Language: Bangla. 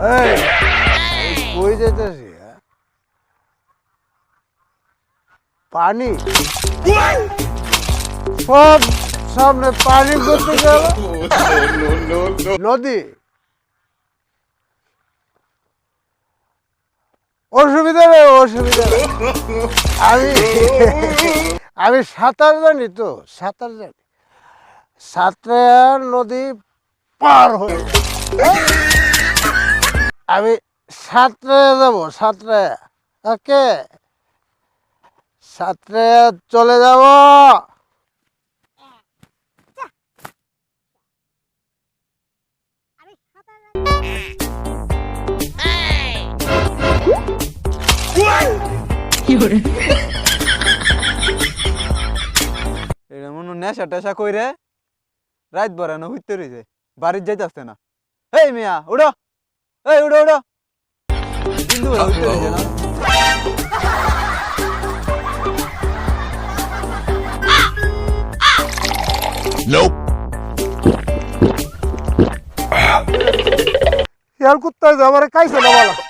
হ্যাঁ? পানি সব সামনে পানি করতে গেল নদী অসুবিধা নেই অসুবিধা নেই আমি আমি সাঁতার জানি তো সাঁতার জানি সাঁতরার নদী পার হয়ে আমি সাঁতরায় যাব সাঁতরায় ওকে? সাঁতরায় চলে যাব। এটা মনে নেশা টেশা কইরে রাত বরানো হইতে রয়েছে বাড়ির যাইতে না। এই মিয়া উড়ো এই উড়ো উড়ো বিন্দু বেলা হইতে রয়েছে না। काय বলা